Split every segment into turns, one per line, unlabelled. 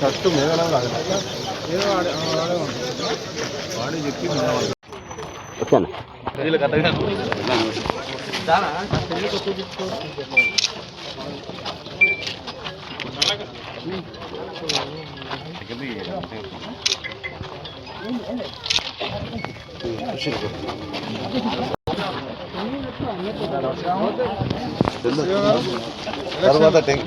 First మేఘన
ఓకేనా?
తర్వాత టెంక్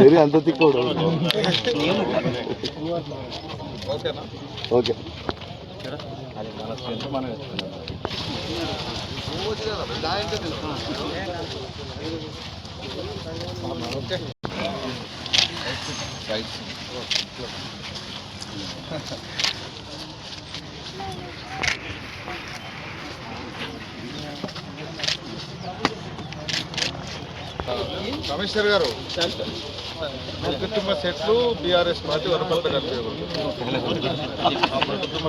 వేరే అంత తిక్కోడు. ఓకే.
కమిషనర్ గారు. కుటుంబ సెట్లు బీఆర్ఎస్ పార్టీ వరపల్లి కుటుంబ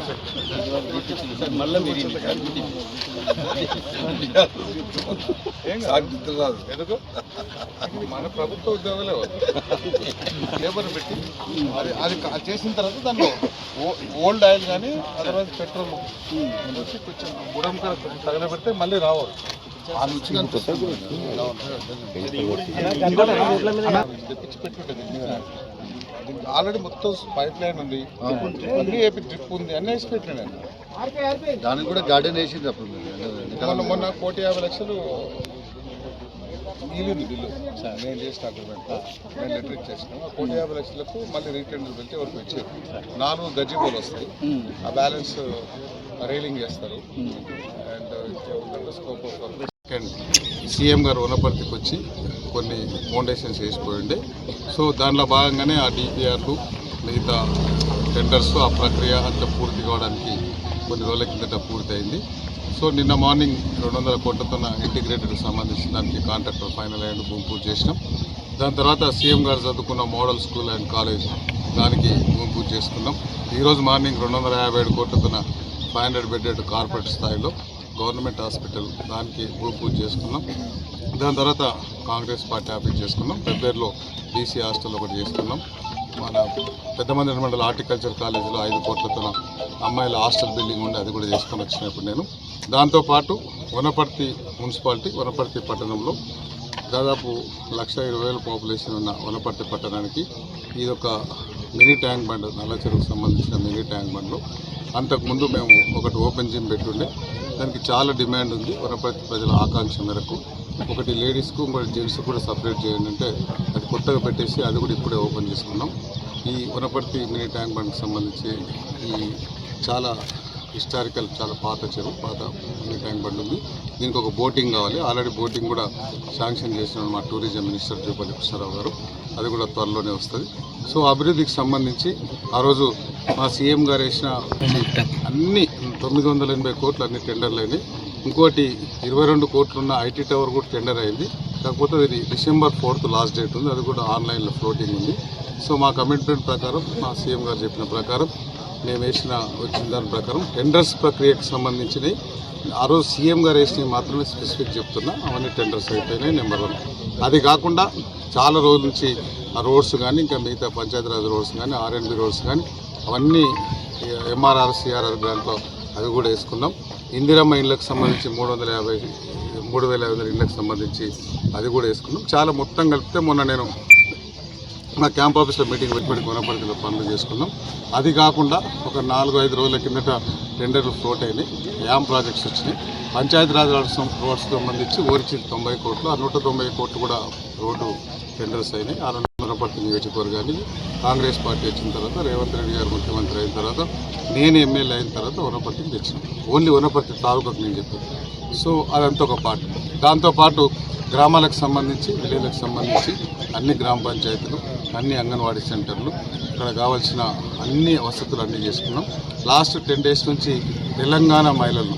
ఏం కాదు. ఎందుకు? మన ప్రభుత్వ ఉద్యోగాలే లేబర్ పెట్టి అది అది చేసిన తర్వాత ఓ- ఓల్డ్ ఆయిల్ కానీ అదర్వైజ్ పెట్రోల్ వచ్చి కొంచెం బుడం తగలబెడితే మళ్ళీ రావాలి. ఆ రుచి కనిపిస్తుంది పెట్టుంటుంది ఆల్రెడీ మొత్తం పైప్ లైన్ ఉంది. అన్ని ఏపీ డ్రిప్ ఉంది. అన్ని వేసి పెట్టినాను
దానికి కూడా గార్డెన్ వేసింది అప్పుడు.
మొన్న మొన్న కోటి యాభై లక్షలు మిగిలింది బిల్లు. నేను చేసిన అగ్రిమెంట్. నేను లెటర్ ఇచ్చేసిన. కోటి యాభై లక్షలకు మళ్ళీ రీటెండర్ వెళ్తే వరకు వచ్చారు నాలుగు గజ్జిబోలు వస్తాయి. ఆ బ్యాలెన్స్ రైలింగ్ చేస్తారు. అండ్ స్కోప్ సెకండ్ సీఎం గారు వనపర్తికి వచ్చి కొన్ని ఫౌండేషన్స్ వేసిపోయిండే సో దాంట్లో భాగంగానే ఆ డిపిఆర్లు మిగతా టెండర్స్ ఆ ప్రక్రియ అంతా పూర్తి కావడానికి కొన్ని రోజుల కిందట పూర్తయింది. సో నిన్న మార్నింగ్ రెండు వందల కోట్లతో ఇంటిగ్రేటెడ్ సంబంధించిన దానికి కాంట్రాక్టర్ ఫైనల్ అయ్యింది భూమి పూజ చేసినాం. దాని తర్వాత సీఎం గారు చదువుకున్న మోడల్ స్కూల్ అండ్ కాలేజ్ దానికి భూమి పూజ చేసుకున్నాం. ఈరోజు మార్నింగ్ రెండు వందల యాభై ఏడు కోట్లతో ఫైవ్ హండ్రెడ్ బెడ్డెడ్ కార్పొరేట్ స్థాయిలో గవర్నమెంట్ హాస్పిటల్ దానికి భూమి పూజ చేసుకున్నాం. దాని తర్వాత కాంగ్రెస్ పార్టీ ఆఫీస్ చేసుకున్నాం. ఫిబ్రవరిలో బీసీ హాస్టల్ ఒకటి చేసుకున్నాం. మన పెద్ద మంది మండల హార్టికల్చర్ కాలేజీలో ఐదు కోట్లతో అమ్మాయిల హాస్టల్ బిల్డింగ్ ఉండి అది కూడా చేసుకొని వచ్చినప్పుడు నేను. దాంతోపాటు వనపర్తి మున్సిపాలిటీ వనపర్తి పట్టణంలో దాదాపు లక్ష ఇరవై వేల పాపులేషన్ ఉన్న వనపర్తి పట్టణానికి. ఇది ఒక మినీ ట్యాంక్ బండ్ నల్ల చెరువుకు సంబంధించిన మినీ ట్యాంక్ బండ్లు. అంతకుముందు మేము ఒకటి ఓపెన్ జిమ్ పెట్టుండే. దానికి చాలా డిమాండ్ ఉంది. వనపర్తి ప్రజల ఆకాంక్ష మేరకు ఒకటి లేడీస్కు ఇంకోటి జెంట్స్కి కూడా సపరేట్ చేయండి అంటే అది కొత్తగా పెట్టేసి అది కూడా ఇప్పుడే ఓపెన్ చేసుకున్నాం. ఈ వనపర్తి మినీ ట్యాంక్ బండ్కి సంబంధించి ఈ చాలా హిస్టారికల్ చాలా పాత చెరువు పాత మినీ ట్యాంక్ ఉంది దీనికి ఒక బోటింగ్ కావాలి. ఆల్రెడీ బోటింగ్ కూడా శాంక్షన్ చేసిన మా టూరిజం మినిస్టర్ జూపల్లి కృష్ణారావు గారు. అది కూడా త్వరలోనే వస్తుంది. సో అభివృద్ధికి సంబంధించి ఆ రోజు మా సీఎం గారు వేసిన అన్ని తొమ్మిది వందల ఎనభై కోట్లు అన్ని టెండర్లు అయినాయి. ఇంకోటి ఇరవై రెండు కోట్లున్న ఐటీ టవర్ కూడా టెండర్ అయింది. కాకపోతే అది డిసెంబర్ ఫోర్త్ లాస్ట్ డేట్ ఉంది. అది కూడా ఆన్లైన్లో ఫ్లోటింగ్ ఉంది. సో మా కమిట్మెంట్ ప్రకారం మా సీఎం గారు చెప్పిన ప్రకారం మేము వేసిన వచ్చిన దాని ప్రకారం టెండర్స్ ప్రక్రియకు సంబంధించినవి. ఆ రోజు సీఎం గారు వేసినవి మాత్రమే స్పెసిఫిక్ చెప్తున్నా. అవన్నీ టెండర్స్ అయిపోయినాయి నెంబర్ వన్ అది కాకుండా చాలా రోజుల నుంచి ఆ రోడ్స్ కానీ ఇంకా మిగతా పంచాయతీరాజ్ రోడ్స్ కానీ ఆర్ఎన్బి రోడ్స్ కానీ అవన్నీ ఎంఆర్ఆర్ సిఆర్ఆర్ గ్రాంట్లో అవి కూడా వేసుకున్నాం. ఇందిరమ్మ ఇళ్ళకు సంబంధించి మూడు వందల యాభై మూడు వేల ఐదు వందల ఇళ్ళకు సంబంధించి అది కూడా వేసుకున్నాం. చాలా మొత్తం కలిపితే మొన్న నేను మా క్యాంప్ ఆఫీస్లో మీటింగ్ పెట్టుబడి కొనపడిలో పనులు చేసుకున్నాం. అది కాకుండా ఒక నాలుగు ఐదు రోజుల కిందట టెండర్లు ఫ్లోట్ అయినాయి. యామ్ ప్రాజెక్ట్స్ వచ్చినాయి. పంచాయతీరాజ్ రోడ్స్ సంబంధించి ఓరిచి తొంభై కోట్లు ఆ నూట తొంభై కోట్లు కూడా రోడ్డు టెండర్స్ అయినాయి. ఆ రెండు వనపర్తి నియోజకవర్గానికి కాంగ్రెస్ పార్టీ వచ్చిన తర్వాత రేవంత్ రెడ్డి గారు ముఖ్యమంత్రి అయిన తర్వాత నేను ఎమ్మెల్యే అయిన తర్వాత వనపర్తికి తెచ్చిన. ఓన్లీ వనపర్తి తాలూకాకు నేను చెప్పాను సో అదంతా ఒక పార్ట్. దాంతోపాటు గ్రామాలకు సంబంధించి విలేజ్లకు సంబంధించి అన్ని గ్రామ పంచాయతీలు అన్ని అంగన్వాడీ సెంటర్లు ఇక్కడ కావాల్సిన అన్ని వసతులు అన్నీ చేసుకున్నాం. లాస్ట్ టెన్ డేస్ నుంచి తెలంగాణ మహిళలు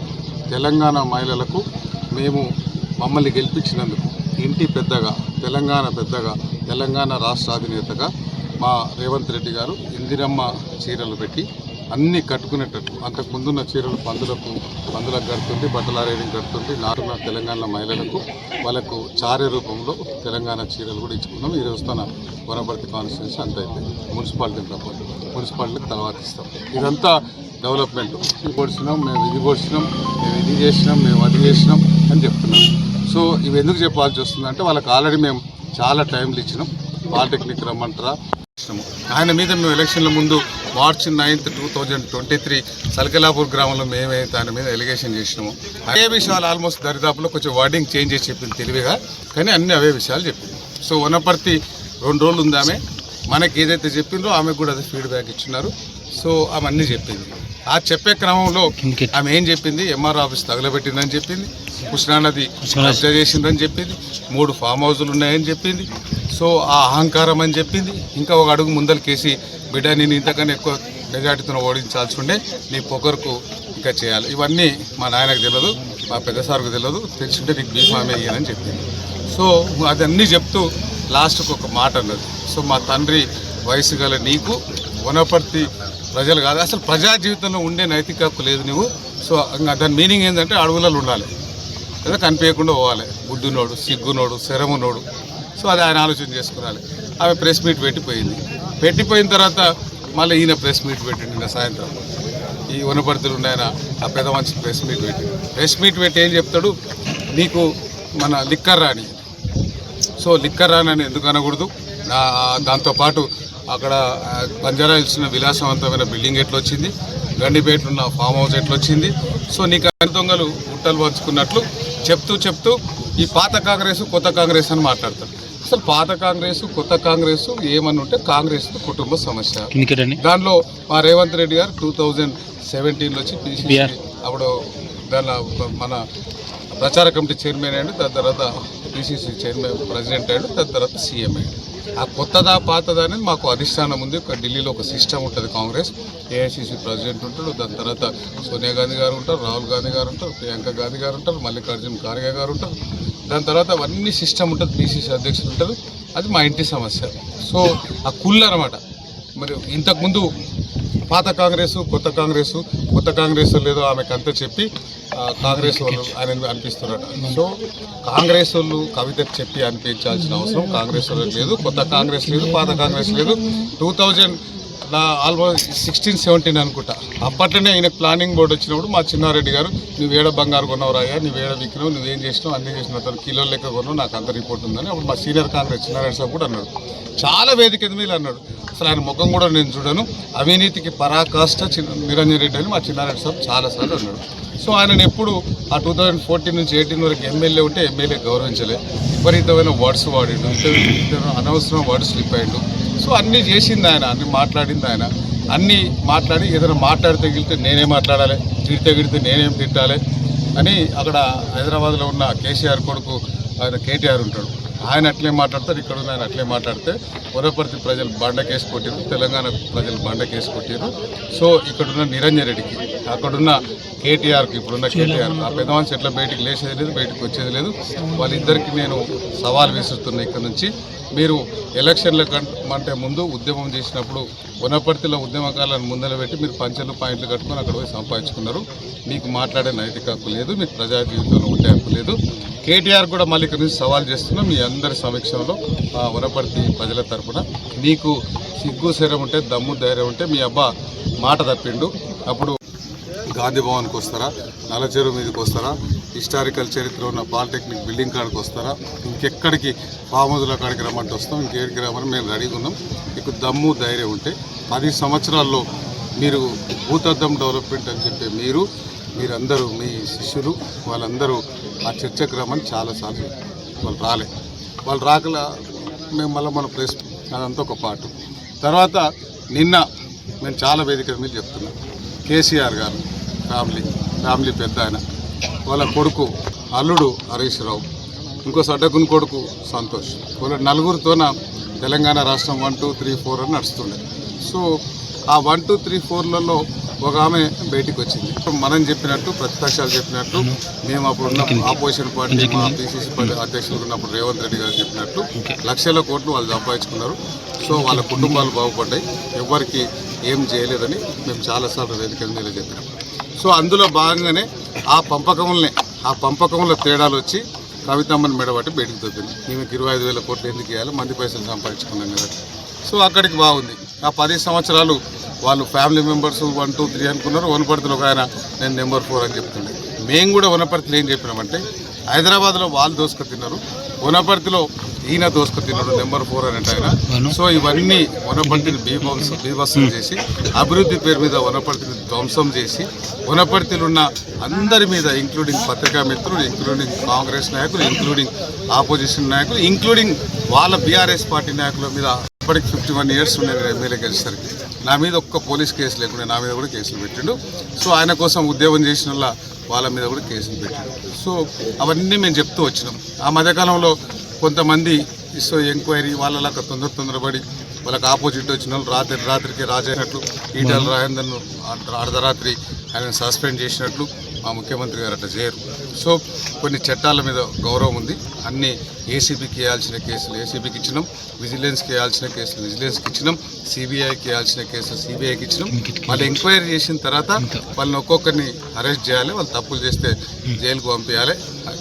తెలంగాణ మహిళలకు మేము మమ్మల్ని గెలిపించినందుకు ఇంటి పెద్దగా తెలంగాణ పెద్దగా తెలంగాణ రాష్ట్ర అధినేతగా మా రేవంత్ రెడ్డి గారు ఇందిరమ్మ చీరలు పెట్టి అన్నీ కట్టుకునేటట్లు అంతకుముందున్న చీరలు పందులకు పందులకు కడుతుంది బట్టల కడుతుంది తెలంగాణలో తెలంగాణ మహిళలకు వాళ్ళకు చారే రూపంలో తెలంగాణ చీరలు కూడా ఇచ్చుకున్నాం. ఈ రోజు తన వనపర్తి కాన్స్టిట్యూన్సీ అంత అయిపోయింది మున్సిపాలిటీతో పాటు మున్సిపాలిటీకి తర్వాత ఇస్తాం. ఇదంతా డెవలప్మెంట్. ఇది పొడిచినాం మేము ఇది పొడిచినాం మేము ఇది చేసినాం మేము అది చేసినాం అని చెప్తున్నాం. సో ఇవి ఎందుకు చెప్పాల్సి వస్తుందంటే వాళ్ళకి ఆల్రెడీ మేము చాలా టైంలు ఇచ్చినాం. పాలిటెక్నిక్ రమ్మంటారా? ఆయన మీద మేము ఎలక్షన్ల ముందు March ninth two thousand twenty three Salkalapur గ్రామంలో మేమైతే ఆయన మీద ఎలిగేషన్ చేసినాము. అదే విషయాలు ఆల్మోస్ట్ దరిదాపులో కొంచెం వర్డింగ్ చేంజ్ చేసి చెప్పింది తెలివిగా కానీ అన్ని అవే విషయాలు చెప్పింది. సో వనపర్తి రెండు రోజులు ఉంది ఆమె. మనకి ఏదైతే చెప్పిందో ఆమెకు కూడా అదే ఫీడ్బ్యాక్ ఇచ్చినారు. సో ఆమె అన్నీ చెప్పింది. ఆ చెప్పే క్రమంలో ఆమె ఏం చెప్పింది? ఎంఆర్ ఆఫీస్ తగలబెట్టిందని చెప్పింది. కృష్ణానది కబ్జా చేసిందని చెప్పింది. మూడు ఫామ్ హౌజులు ఉన్నాయని చెప్పింది. సో ఆ అహంకారం అని చెప్పింది. ఇంకా ఒక అడుగు ముందలకేసి బిడ్డ నేను ఇంతకన్నా ఎక్కువ మెజార్టీతో ఓడించాల్సి ఉండే నీ పొగరుకు ఇంకా చేయాలి. ఇవన్నీ మా నాయనకు తెలియదు మా పెద్ద సార్కు తెలియదు తెలిసింటే నీకు బీఫామే అయ్యానని చెప్పింది. సో అదన్నీ చెప్తూ లాస్ట్కి ఒక మాట అన్నది. సో మా తండ్రి వయసు గల నీకు వనపర్తి ప్రజలు కాదు. అసలు ప్రజా జీవితంలో ఉండే నైతిక హక్కు లేదు నువ్వు సో దాని మీనింగ్ ఏంటంటే అడవులలో ఉండాలి. ఏదో కనిపించకుండా పోవాలి. గుడ్డునోడు సిగ్గునోడు శరమునోడు సో అది ఆయన ఆలోచన చేసుకురాలి. ఆమె ప్రెస్ మీట్ పెట్టిపోయింది. పెట్టిపోయిన తర్వాత మళ్ళీ ఈయన ప్రెస్ మీట్ పెట్టింది నిన్న సాయంత్రం. ఈ వనపర్తిలో ఉన్నాయన ఆ పెద్ద మంచి ప్రెస్ మీట్ పెట్టి ప్రెస్ మీట్ పెట్టి ఏం చెప్తాడు? నీకు మన లిక్కర్ రాని సో లిక్కర్ రాని అని ఎందుకు అనకూడదు? నా- దాంతోపాటు అక్కడ బంజారా ఇచ్చిన ఉన్న విలాసవంతమైన బిల్డింగ్ ఎట్లొచ్చింది? గండిపేట ఉన్న ఫామ్ హౌస్ ఎట్లొచ్చింది? సో నీకు అన్ని దొంగలు గుట్టలు పంచుకున్నట్లు చెప్తూ చెప్తూ ఈ పాత కాంగ్రెస్ కొత్త కాంగ్రెస్ అని మాట్లాడతారు. అసలు పాత కాంగ్రెస్ కొత్త కాంగ్రెస్ ఏమని ఉంటే కాంగ్రెస్ కుటుంబ సమస్య. దానిలో మా రేవంత్ రెడ్డి గారు టూ థౌజండ్ సెవెంటీన్లో వచ్చి పిసిసి అప్పుడు దానిలో మన ప్రచార కమిటీ చైర్మన్ అయ్యాడు దాని తర్వాత పిసిసి చైర్మన్ ప్రెసిడెంట్ అయ్యాడు దాని తర్వాత సీఎం అయ్యాడు. ఆ కొత్తదా పాతదా అనేది మాకు అధిష్టానం ఉంది. ఒక ఢిల్లీలో ఒక సిస్టమ్ ఉంటుంది కాంగ్రెస్. ఏఐసిసి ప్రెసిడెంట్ ఉంటాడు. దాని తర్వాత సోనియా గాంధీ గారు ఉంటారు రాహుల్ గాంధీ గారు ఉంటారు ప్రియాంక గాంధీ గారు ఉంటారు మల్లికార్జున ఖార్గే గారు ఉంటారు. దాని తర్వాత అవన్నీ సిస్టమ్ ఉంటుంది బీసీసీ అధ్యక్షులు ఉంటారు అది మా ఇంటి సమస్య. సో ఆ కుళ్ళు అనమాట మరి ఇంతకుముందు పాత కాంగ్రెస్ కొత్త కాంగ్రెస్ కొత్త కాంగ్రెస్ లేదో ఆమెకు అంతా చెప్పి కాంగ్రెస్ వాళ్ళు ఆయన అనిపిస్తున్నాడు సో కాంగ్రెస్ వాళ్ళు కవితకు చెప్పి అనిపించాల్సిన అవసరం కాంగ్రెస్ వాళ్ళకి లేదు కొత్త కాంగ్రెస్ లేదు పాత కాంగ్రెస్ లేదు. టూ థౌజండ్ నా ఆల్మోస్ట్ సిక్స్టీన్ సెవెంటీన్ అనుకుంటా. అప్పట్లోనే ఆయన ప్లానింగ్ బోర్డు వచ్చినప్పుడు మా చిన్నారెడ్డి గారు నువ్వు ఏడ బంగారు కొన్నావు రాయా నువ్వు ఏడ విక్కినావు నువ్వేం చేసినావు అన్నీ చేసిన అతను కిలో లెక్క కొన్నావు నాకు అంత రిపోర్ట్ ఉందని. అప్పుడు మా సీనియర్ కాంగ్రెస్ చిన్నారెడ్డి సార్ కూడా అన్నాడు. చాలా వేదిక మీద అన్నాడు. అసలు ఆయన ముఖం కూడా నేను చూడను. అవినీతికి పరాకాష్ట చిన్న నిరంజన్ రెడ్డి అని మా చిన్నారెడ్డి సార్ చాలాసార్లు అన్నాడు. సో ఆయన ఎప్పుడు ఆ టూ థౌజండ్ ఫోర్టీన్ నుంచి ఎయిటీన్ వరకు ఎమ్మెల్యే ఉంటే ఎమ్మెల్యే గౌరవించలే. విపరీతమైన వర్డ్స్ వాడిండు అనవసరం వర్డ్స్ స్లిప్ అయ్యిండు. సో అన్నీ చేసింది ఆయన అన్ని మాట్లాడింది ఆయన. అన్నీ మాట్లాడి ఏదైనా మాట్లాడితే గిలితే నేనే మాట్లాడాలి తిడితే గిడితే నేనేం తిట్టాలి అని అక్కడ హైదరాబాద్లో ఉన్న కేసీఆర్ కొడుకు ఆయన కేటీఆర్ ఉంటాడు. ఆయన అట్లే మాట్లాడతారు ఇక్కడ ఉన్న ఆయన అట్లే మాట్లాడితే వనపర్తి ప్రజలు బండ కేసు కొట్టారు తెలంగాణ ప్రజలు బండ కేసు కొట్టారు సో ఇక్కడున్న నిరంజన్ రెడ్డికి అక్కడున్న కేటీఆర్కి ఇప్పుడున్న కేటీఆర్ ఆ పెద్దవాన్స్ ఎట్లా బయటికి లేచేది లేదు బయటకు వచ్చేది లేదు. వాళ్ళిద్దరికి నేను సవాల్ విసురుతున్నా ఇక్కడ నుంచి. మీరు ఎలక్షన్ల కంటే ముందు ఉద్యమం చేసినప్పుడు వనపర్తిలో ఉద్యమకాలను ముందర పెట్టి మీరు పంచలు పాయింట్లు కట్టుకొని అక్కడ పోయి సంపాదించుకున్నారు. మీకు మాట్లాడే నైతిక హక్కు లేదు మీకు ప్రజా జీవితంలో ఉండే హక్కు లేదు. కేటీఆర్ కూడా మళ్ళీ ఇక్కడ నుంచి సవాల్ చేస్తున్నా మీ అందరి సమక్షంలో ఆ వనపర్తి ప్రజల తరపున నీకు సిగ్గు శరం ఉంటే దమ్ము ధైర్యం ఉంటే మీ అబ్బా మాట తప్పిండు. అప్పుడు గాంధీ భవన్కి వస్తారా? నల్లచెరువు మీదకి వస్తారా? హిస్టారికల్ చరిత్ర ఉన్న పాలిటెక్నిక్ బిల్డింగ్ కాడికి వస్తారా? ఇంకెక్కడికి ఫామ్ హౌస్ల కాడికి రమ్మంటే వస్తాం. ఇంకేడికి రమ్మని మేము రెడీగా ఉన్నాం. మీకు దమ్ము ధైర్యం ఉంటే పది సంవత్సరాల్లో మీరు భూతద్దం డెవలప్మెంట్ అని చెప్పే మీరు మీరందరూ మీ శిష్యులు వాళ్ళందరూ ఆ చర్చకు రమ్మని చాలాసార్లు వాళ్ళు రాలే. వాళ్ళు రాకలా మేము మళ్ళీ మన ప్లేస్ అదంతా ఒక పాటు. తర్వాత నిన్న మేము చాలా వేదికల మీద చెప్తున్నాం. కేసీఆర్ గారు ఫ్యామిలీ ఫ్యామిలీ పెద్ద ఆయన. వాళ్ళ కొడుకు అల్లుడు హరీష్ రావు ఇంకో సడ్డకుని కొడుకు సంతోష్. వాళ్ళ నలుగురితోన తెలంగాణ రాష్ట్రం వన్ టూ త్రీ ఫోర్ అని నడుస్తుండే. సో ఆ వన్ టూ త్రీ ఫోర్లలో ఒక ఆమె బయటికి వచ్చింది మనం చెప్పినట్టు ప్రతిపక్షాలు చెప్పినట్టు మేము అప్పుడు ఉన్న ఆపోజిషన్ పార్టీ మా పిసిసి అధ్యక్షులు ఉన్నప్పుడు రేవంత్ రెడ్డి గారు చెప్పినట్టు లక్షల కోట్లు వాళ్ళు సంపాదించుకున్నారు. సో వాళ్ళ కుటుంబాలు బాగుపడ్డాయి. ఎవరికి ఏం చేయలేదని మేము చాలాసార్లు వేదిక మీద చెప్పినాం. సో అందులో భాగంగానే ఆ పంపకములనే ఆ పంపకంలో తేడాలు వచ్చి కవితమ్మని మెడబట్టి బయటకు తగ్గింది ఈమెకి ఇరవై ఐదు వేల కోట్లు ఎందుకు ఇవ్వాలి మంది పైసలు సంపాదించుకున్నాం కదా సో అక్కడికి బాగుంది. ఆ పది సంవత్సరాలు వాళ్ళు family members one two three అనుకున్నారు. వనపర్తిలో ఒక ఆయన నేను నెంబర్ ఫోర్ అని చెప్తుండే. మేము కూడా వనపర్తిలో ఏం చెప్పినామంటే హైదరాబాద్లో వాళ్ళు దోసుకు తిన్నారు. వనపర్తిలో ఈయన దోసుకు తిన్నాడు నెంబర్ ఫోర్ అని ఆయన. సో ఇవన్నీ వనపర్తిని బీభంస బీభత్సం చేసి అభివృద్ధి పేరు మీద వనపర్తిని ధ్వంసం చేసి వనపర్తిలో ఉన్న అందరి మీద ఇంక్లూడింగ్ పత్రికా మిత్రులు ఇంక్లూడింగ్ కాంగ్రెస్ నాయకులు ఇంక్లూడింగ్ ఆపోజిషన్ నాయకులు ఇంక్లూడింగ్ వాళ్ళ బీఆర్ఎస్ పార్టీ నాయకుల మీద ఇప్పటికి ఫిఫ్టీ వన్ ఇయర్స్ ఉన్నాయి నేను ఎమ్మెల్యే గెలిచేసరికి. నా మీద ఒక్క పోలీస్ కేసు లేకుండా నా మీద కూడా కేసులు పెట్టిండు. సో ఆయన కోసం ఉద్యోగం చేసిన వాళ్ళ వాళ్ళ మీద కూడా కేసులు పెట్టిండు. సో అవన్నీ మేము చెప్తూ వచ్చినాం. ఆ మధ్యకాలంలో కొంతమంది ఇస్రో ఎంక్వైరీ వాళ్ళలాగా తొందర తొందరపడి వాళ్ళకి ఆపోజిట్ వచ్చిన వాళ్ళు రాత్రి రాత్రికి రాజైనట్లు ఈటల రాజేందర్ను అర్ధరాత్రి ఆయన సస్పెండ్ చేసినట్లు మా ముఖ్యమంత్రి గారు అట్లా చేయరు. సో కొన్ని చట్టాల మీద గౌరవం ఉంది. అన్ని ఏసీబీకి వేయాల్సిన కేసులు ఏసీబీకి ఇచ్చినాం. విజిలెన్స్కి వేయాల్సిన కేసులు విజిలెన్స్కి ఇచ్చినాం. సిబిఐకి వేయాల్సిన కేసులు సిబిఐకి ఇచ్చినాం. వాళ్ళు ఎంక్వైరీ చేసిన తర్వాత వాళ్ళని ఒక్కొక్కరిని అరెస్ట్ చేయాలి. వాళ్ళు తప్పులు చేస్తే జైలుకు పంపించాలి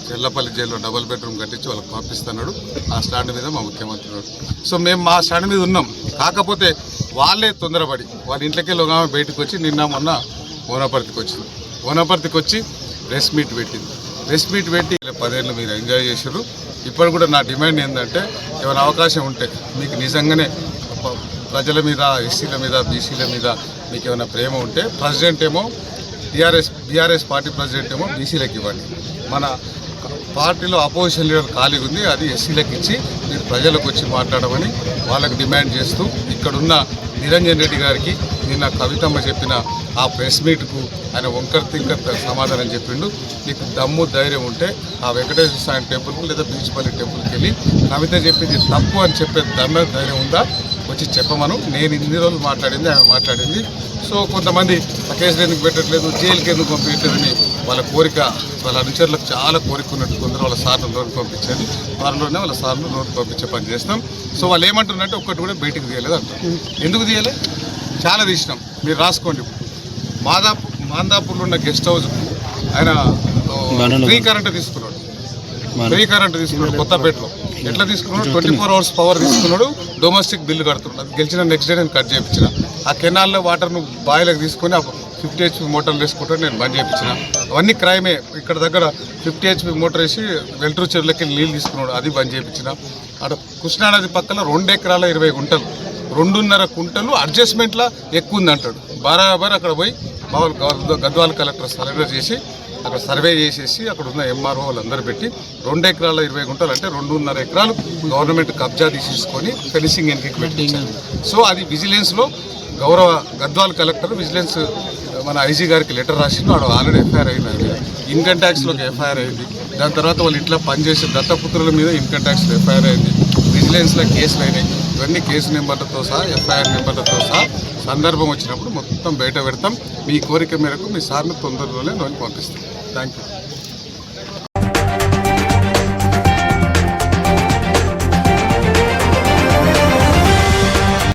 చెల్లపల్లి జైల్లో డబుల్ బెడ్రూమ్ కట్టించి వాళ్ళకి పంపిస్తున్నాడు. ఆ స్టాండ్ మీద మా ముఖ్యమంత్రి సో మేము మా స్టాండ్ మీద ఉన్నాం. కాకపోతే వాళ్ళే తొందరపడి వాళ్ళ ఇంట్లోకి ఆమె బయటకు వచ్చి నిన్న మొన్న ఓనపర్తికి వచ్చింది. వనపర్తికి వచ్చి ప్రెస్ మీట్ పెట్టింది. ప్రెస్ మీట్ పెట్టి పదేళ్ళు మీరు ఎంజాయ్ చేశారు. ఇప్పుడు కూడా నా డిమాండ్ ఏంటంటే ఎవరి అవకాశం ఉంటే మీకు నిజంగానే ప్రజల మీద ఎస్సీల మీద బీసీల మీద మీకు ఏమైనా ప్రేమ ఉంటే ప్రెసిడెంట్ ఏమో టీఆర్ఎస్ బీఆర్ఎస్ పార్టీ ప్రెసిడెంట్ ఏమో బీసీలకు ఇవ్వండి. మన పార్టీలో అపోజిషన్ లీడర్ ఖాళీగా ఉంది అది ఎస్సీలకు ఇచ్చి మీరు ప్రజలకు వచ్చి మాట్లాడమని వాళ్ళకు డిమాండ్ చేస్తూ ఇక్కడున్న నిరంజన్ రెడ్డి గారికి నిన్న కవితమ్మ చెప్పిన ఆ ప్రెస్ మీట్కు ఆయన వంకర్ తింకర్ సమాధానం చెప్పిండు. నీకు దమ్ము ధైర్యం ఉంటే ఆ వెంకటేశ్వర స్వామి టెంపుల్కి లేదా బీచ్పల్లి టెంపుల్కి వెళ్ళి కవిత చెప్పింది తప్పు అని చెప్పే దమ్మ ధైర్యం ఉందా? వచ్చి చెప్పమను. నేను ఇన్ని రోజులు మాట్లాడింది ఆమె మాట్లాడింది. సో కొంతమంది ఆ కేసులు ఎందుకు పెట్టట్లేదు జైలుకి ఎందుకు పంపించలేదని వాళ్ళ కోరిక వాళ్ళ అనుచరులకు చాలా కోరిక ఉన్నట్టు కొందరు వాళ్ళ సార్లు లోనికి పంపించారు త్వరలోనే వాళ్ళ సార్లు లోనికి పంపించే పని చేస్తాం. సో వాళ్ళు ఏమంటున్నారంటే ఒక్కటి కూడా బయటికి తీయలేదు అంటారు ఎందుకు తీయలే? చాలా తీసినాం. మీరు రాసుకోండి మాదాపు మాందాపూర్లో ఉన్న గెస్ట్ హౌస్ ఆయన ఫ్రీ కరెంట్ తీసుకున్నాడు. ఫ్రీ కరెంట్ తీసుకున్నాడు కొత్తపేటలో. ఎట్లా తీసుకున్నాడు? ట్వంటీ ఫోర్ అవర్స్ పవర్ తీసుకున్నాడు. డొమెస్టిక్ బిల్లు కడుతున్నాడు. అది గెలిచిన నెక్స్ట్ డే నేను కట్ చేయించిన. ఆ కెనాల్లో వాటర్ను బాయిలకు తీసుకొని ఫిఫ్టీ హెచ్పి మోటార్లు వేసుకుంటే నేను బంద్ చేయించిన. అవన్నీ క్రైమే. ఇక్కడ దగ్గర ఫిఫ్టీ హెచ్పి మోటార్ వేసి వెల్టూరు చెరువులకి నీళ్ళు తీసుకున్నాడు అది బంద్ చేయించిన. అటు కృష్ణానది పక్కన రెండు ఎకరాల ఇరవై గుంటలు రెండున్నర కుంటలు అడ్జస్ట్మెంట్లా ఎక్కువ ఉంది అంటాడు బరాబర్ అక్కడ పోయి మామూలు గద్వ- గద్వాల కలెక్టర్ సర్వే చేసి అక్కడ సర్వే చేసేసి అక్కడ ఉన్న ఎంఆర్ఓ వాళ్ళందరూ పెట్టి రెండు ఎకరాల ఇరవై గుంటలు అంటే రెండున్నర ఎకరాలు గవర్నమెంట్ కబ్జా తీసేసుకొని ఫెన్సింగ్ ఎన్కి పెట్టించారు. సో అది విజిలెన్స్లో గౌరవ గద్వాల్ కలెక్టర్ విజిలెన్స్ మన ఐజీ గారికి లెటర్ రాసిండు. ఆడ ఆల్రెడీ ఎఫ్ఐఆర్ అయింది ఆయన ట్యాక్స్లో ఇన్కమ్ ట్యాక్స్లోకి ఎఫ్ఐఆర్ అయింది. దాని తర్వాత వాళ్ళు ఇట్లా పనిచేసే దత్తపుత్రుల మీద ఇన్కమ్ ట్యాక్స్లో ఎఫ్ఐఆర్ అయింది. విజిలెన్స్లో కేసులు అయినాయి. ఇవన్నీ కేసు నెంబర్లతో సహా ఎఫ్ఐఆర్ నెంబర్లతో సహా సందర్భం వచ్చినప్పుడు మొత్తం బయట పెడతాం. మీ కోరిక మేరకు మీ సార్ని తొందరలోనే నోని పంపిస్తాం. Thank you.